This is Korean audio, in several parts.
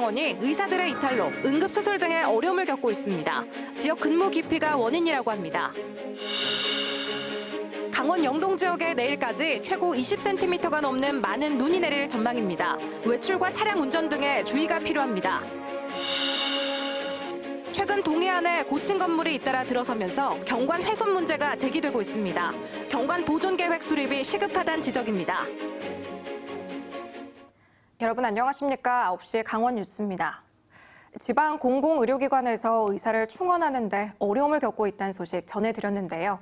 종합병원이 의사들의 이탈로 응급수술 등의 어려움을 겪고 있습니다. 지역 근무 기피가 원인이라고 합니다. 강원 영동 지역에 내일까지 최고 20cm가 넘는 많은 눈이 내릴 전망입니다. 외출과 차량 운전 등에 주의가 필요합니다. 최근 동해안에 고층 건물이 잇따라 들어서면서 경관 훼손 문제가 제기되고 있습니다. 경관 보존 계획 수립이 시급하다는 지적입니다. 여러분 안녕하십니까? 9시 강원 뉴스입니다. 지방 공공의료기관에서 의사를 충원하는데 어려움을 겪고 있다는 소식 전해드렸는데요.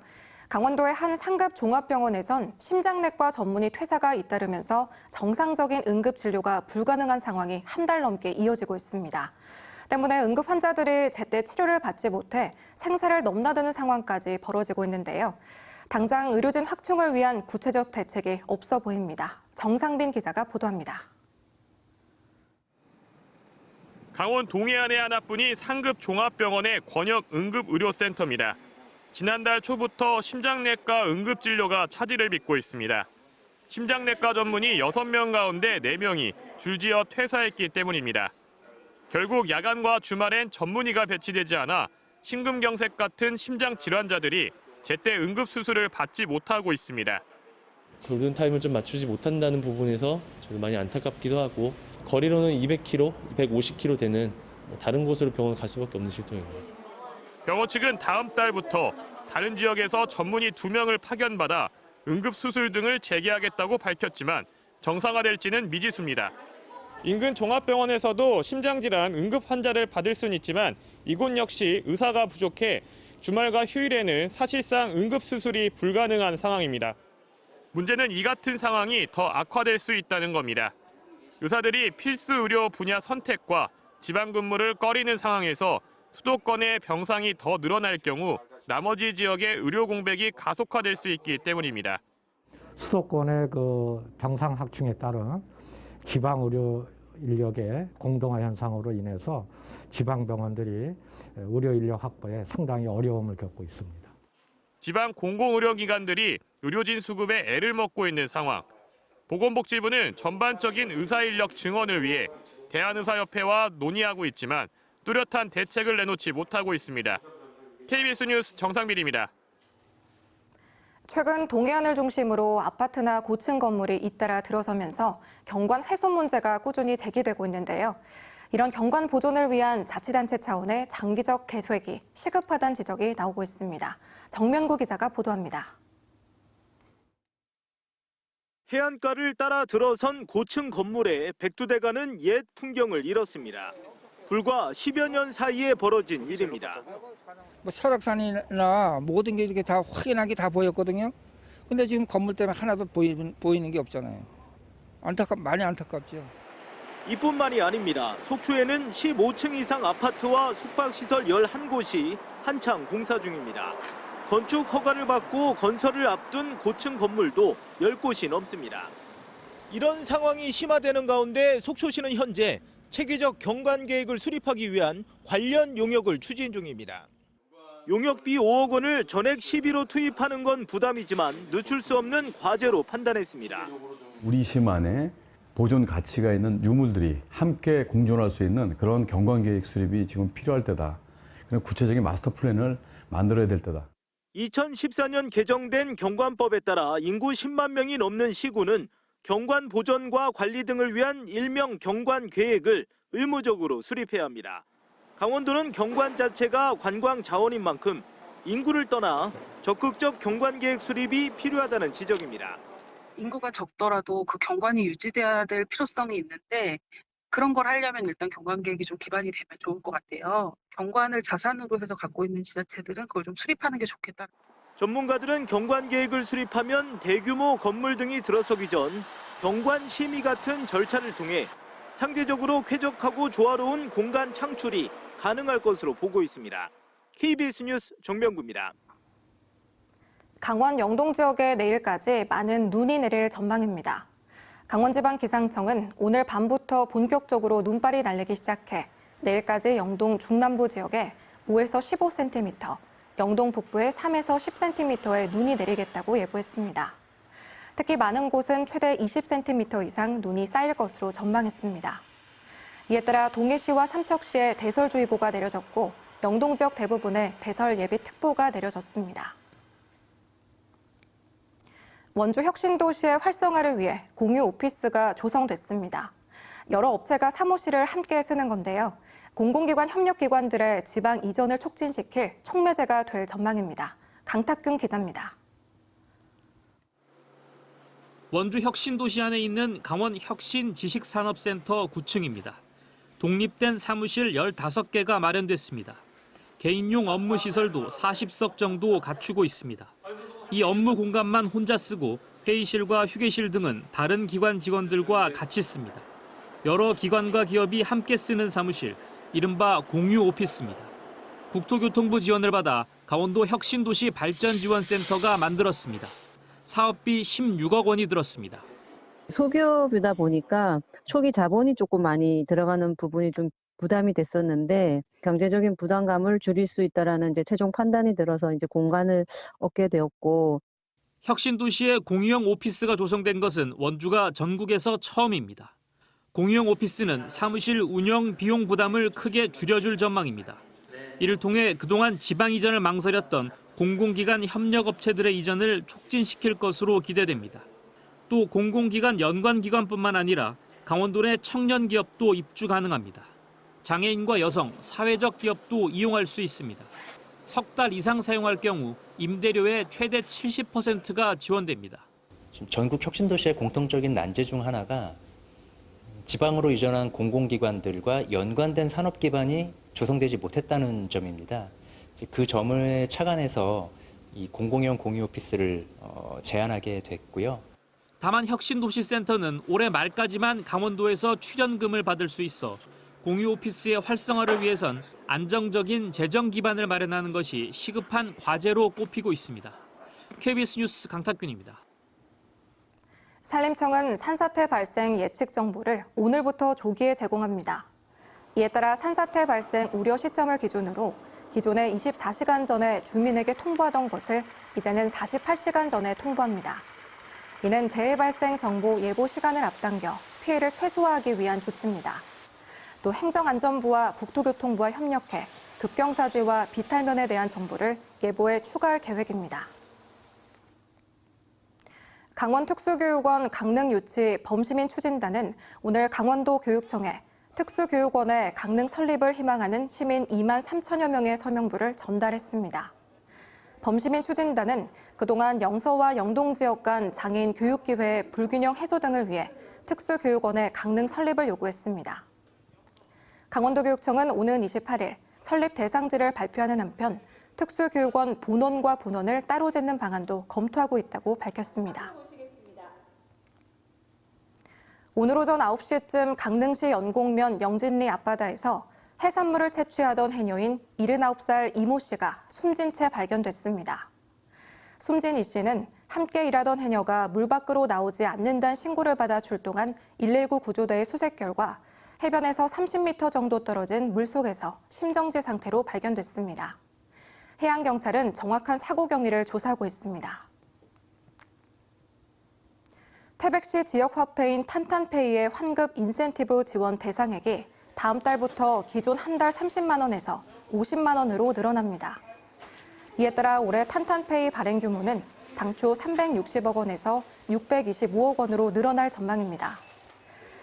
강원도의 한 상급 종합병원에선 심장내과 전문의 퇴사가 잇따르면서 정상적인 응급 진료가 불가능한 상황이 한 달 넘게 이어지고 있습니다. 때문에 응급 환자들이 제때 치료를 받지 못해 생사를 넘나드는 상황까지 벌어지고 있는데요. 당장 의료진 확충을 위한 구체적 대책이 없어 보입니다. 정상빈 기자가 보도합니다. 강원 동해안의 하나뿐인 상급 종합병원의 권역 응급의료센터입니다. 지난달 초부터 심장내과 응급진료가 차질을 빚고 있습니다. 심장내과 전문의 6명 가운데 4명이 줄지어 퇴사했기 때문입니다. 결국 야간과 주말엔 전문의가 배치되지 않아 심근경색 같은 심장 질환자들이 제때 응급수술을 받지 못하고 있습니다. 골든 타임을 좀 맞추지 못한다는 부분에서 저도 많이 안타깝기도 하고 거리로는 200km, 250km 되는 뭐 다른 곳으로 병원 갈 수밖에 없는 실정입니다. 병원 측은 다음 달부터 다른 지역에서 전문의 2명을 파견받아 응급수술 등을 재개하겠다고 밝혔지만 정상화될지는 미지수입니다. 인근 종합병원에서도 심장질환 응급 환자를 받을 수는 있지만 이곳 역시 의사가 부족해 주말과 휴일에는 사실상 응급수술이 불가능한 상황입니다. 문제는 이 같은 상황이 더 악화될 수 있다는 겁니다. 의사들이 필수 의료 분야 선택과 지방 근무를 꺼리는 상황에서 수도권의 병상이 더 늘어날 경우 나머지 지역의 의료 공백이 가속화될 수 있기 때문입니다. 수도권의 그 병상 확충에 따른 지방 의료 인력의 공동화 현상으로 인해서 지방 병원들이 의료 인력 확보에 상당히 어려움을 겪고 있습니다. 지방 공공의료기관들이 의료진 수급에 애를 먹고 있는 상황. 보건복지부는 전반적인 의사 인력 증원을 위해 대한의사협회와 논의하고 있지만 뚜렷한 대책을 내놓지 못하고 있습니다. KBS 뉴스 정상빈입니다. 최근 동해안을 중심으로 아파트나 고층 건물이 잇따라 들어서면서 경관 훼손 문제가 꾸준히 제기되고 있는데요. 이런 경관 보존을 위한 자치단체 차원의 장기적 계획이 시급하다는 지적이 나오고 있습니다. 정면구 기자가 보도합니다. 해안가를 따라 들어선 고층 건물에 백두대간은 옛 풍경을 잃었습니다. 불과 10여 년 사이에 벌어진 일입니다. 뭐 설악산이나 모든 게 이렇게 다 확연하게 다 보였거든요. 근데 지금 건물 때문에 하나도 보이는, 보이는 게 없잖아요. 안타깝, 많이 안타깝죠. 이뿐만이 아닙니다. 속초에는 15층 이상 아파트와 숙박시설 11곳이 한창 공사 중입니다. 건축 허가를 받고 건설을 앞둔 고층 건물도 10곳이 넘습니다. 이런 상황이 심화되는 가운데 속초시는 현재 체계적 경관 계획을 수립하기 위한 관련 용역을 추진 중입니다. 용역비 5억 원을 전액 시비로 투입하는 건 부담이지만 늦출 수 없는 과제로 판단했습니다. 우리 시만의 보존 가치가 있는 유물들이 함께 공존할 수 있는 그런 경관 계획 수립이 지금 필요할 때다. 그런 구체적인 마스터 플랜을 만들어야 될 때다. 2014년 개정된 경관법에 따라 인구 10만 명이 넘는 시군은 경관 보존과 관리 등을 위한 일명 경관 계획을 의무적으로 수립해야 합니다. 강원도는 경관 자체가 관광 자원인 만큼 인구를 떠나 적극적 경관 계획 수립이 필요하다는 지적입니다. 인구가 적더라도 그 경관이 유지돼야 될 필요성이 있는데 그런 걸 하려면 일단 경관 계획이 좀 기반이 되면 좋을 것 같아요. 경관을 자산으로 해서 갖고 있는 지자체들은 그걸 좀 수립하는 게 좋겠다. 전문가들은 경관 계획을 수립하면 대규모 건물 등이 들어서기 전 경관 심의 같은 절차를 통해 상대적으로 쾌적하고 조화로운 공간 창출이 가능할 것으로 보고 있습니다. KBS 뉴스 정명구입니다. 강원 영동 지역에 내일까지 많은 눈이 내릴 전망입니다. 강원지방기상청은 오늘 밤부터 본격적으로 눈발이 날리기 시작해 내일까지 영동 중남부 지역에 5에서 15cm, 영동 북부에 3에서 10cm의 눈이 내리겠다고 예보했습니다. 특히 많은 곳은 최대 20cm 이상 눈이 쌓일 것으로 전망했습니다. 이에 따라 동해시와 삼척시에 대설주의보가 내려졌고 영동 지역 대부분에 대설 예비 특보가 내려졌습니다. 원주 혁신도시의 활성화를 위해 공유 오피스가 조성됐습니다. 여러 업체가 사무실을 함께 쓰는 건데요. 공공기관 협력기관들의 지방 이전을 촉진시킬 촉매제가 될 전망입니다. 강탁균 기자입니다. 원주 혁신도시 안에 있는 강원 혁신지식산업센터 9층입니다. 독립된 사무실 15개가 마련됐습니다. 개인용 업무 시설도 40석 정도 갖추고 있습니다. 이 업무 공간만 혼자 쓰고 회의실과 휴게실 등은 다른 기관 직원들과 같이 씁니다. 여러 기관과 기업이 함께 쓰는 사무실, 이른바 공유 오피스입니다. 국토교통부 지원을 받아 강원도 혁신도시 발전지원센터가 만들었습니다. 사업비 16억 원이 들었습니다. 소기업이다 보니까 초기 자본이 조금 많이 들어가는 부분이 좀 부담이 됐었는데 경제적인 부담감을 줄일 수 있다라는 이제 최종 판단이 들어서 이제 공간을 얻게 되었고 혁신도시에 공유형 오피스가 조성된 것은 원주가 전국에서 처음입니다. 공유형 오피스는 사무실 운영 비용 부담을 크게 줄여줄 전망입니다. 이를 통해 그동안 지방 이전을 망설였던 공공기관 협력업체들의 이전을 촉진시킬 것으로 기대됩니다. 또 공공기관 연관 기관뿐만 아니라 강원도 내 청년 기업도 입주 가능합니다. 장애인과 여성, 사회적 기업도 이용할 수 있습니다. 석 달 이상 사용할 경우 임대료의 최대 70%가 지원됩니다. 지금 전국 혁신도시의 공통적인 난제 중 하나가 지방으로 이전한 공공기관들과 연관된 산업 기반이 조성되지 못했다는 점입니다. 그 점을 착안해서 이 공공형 공유 오피스를 어, 제안하게 됐고요. 다만 혁신도시센터는 올해 말까지만 강원도에서 출연금을 받을 수 있어 공유 오피스의 활성화를 위해선 안정적인 재정 기반을 마련하는 것이 시급한 과제로 꼽히고 있습니다. KBS 뉴스 강탁균입니다. 산림청은 산사태 발생 예측 정보를 오늘부터 조기에 제공합니다. 이에 따라 산사태 발생 우려 시점을 기준으로 기존에 24시간 전에 주민에게 통보하던 것을 이제는 48시간 전에 통보합니다. 이는 재해 발생 정보 예보 시간을 앞당겨 피해를 최소화하기 위한 조치입니다. 또 행정안전부와 국토교통부와 협력해 급경사지와 비탈면에 대한 정보를 예보에 추가할 계획입니다. 강원특수교육원 강릉유치 범시민 추진단은 오늘 강원도 교육청에 특수교육원의 강릉 설립을 희망하는 시민 2만 3천여 명의 서명부를 전달했습니다. 범시민 추진단은 그동안 영서와 영동 지역 간 장애인 교육 기회의 불균형 해소 등을 위해 특수교육원의 강릉 설립을 요구했습니다. 강원도교육청은 오는 28일 설립 대상지를 발표하는 한편 특수교육원 본원과 분원을 따로 짓는 방안도 검토하고 있다고 밝혔습니다. 오늘 오전 9시쯤 강릉시 연곡면 영진리 앞바다에서 해산물을 채취하던 해녀인 79살 이모 씨가 숨진 채 발견됐습니다. 숨진 이 씨는 함께 일하던 해녀가 물 밖으로 나오지 않는다는 신고를 받아 출동한 119 구조대의 수색 결과 해변에서 30m 정도 떨어진 물속에서 심정지 상태로 발견됐습니다. 해양경찰은 정확한 사고 경위를 조사하고 있습니다. 태백시 지역 화폐인 탄탄페이의 환급 인센티브 지원 대상액이 다음 달부터 기존 한 달 30만 원에서 50만 원으로 늘어납니다. 이에 따라 올해 탄탄페이 발행 규모는 당초 360억 원에서 625억 원으로 늘어날 전망입니다.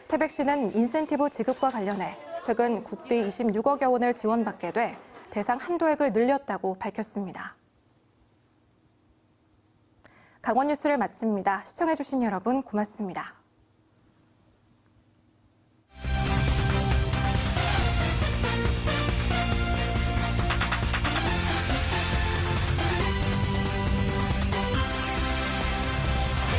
태백 시는 인센티브 지급과 관련해 최근 국비 26억여 원을 지원받게 돼 대상 한도액을 늘렸다고 밝혔습니다. 강원 뉴스를 마칩니다. 시청해주신 여러분 고맙습니다.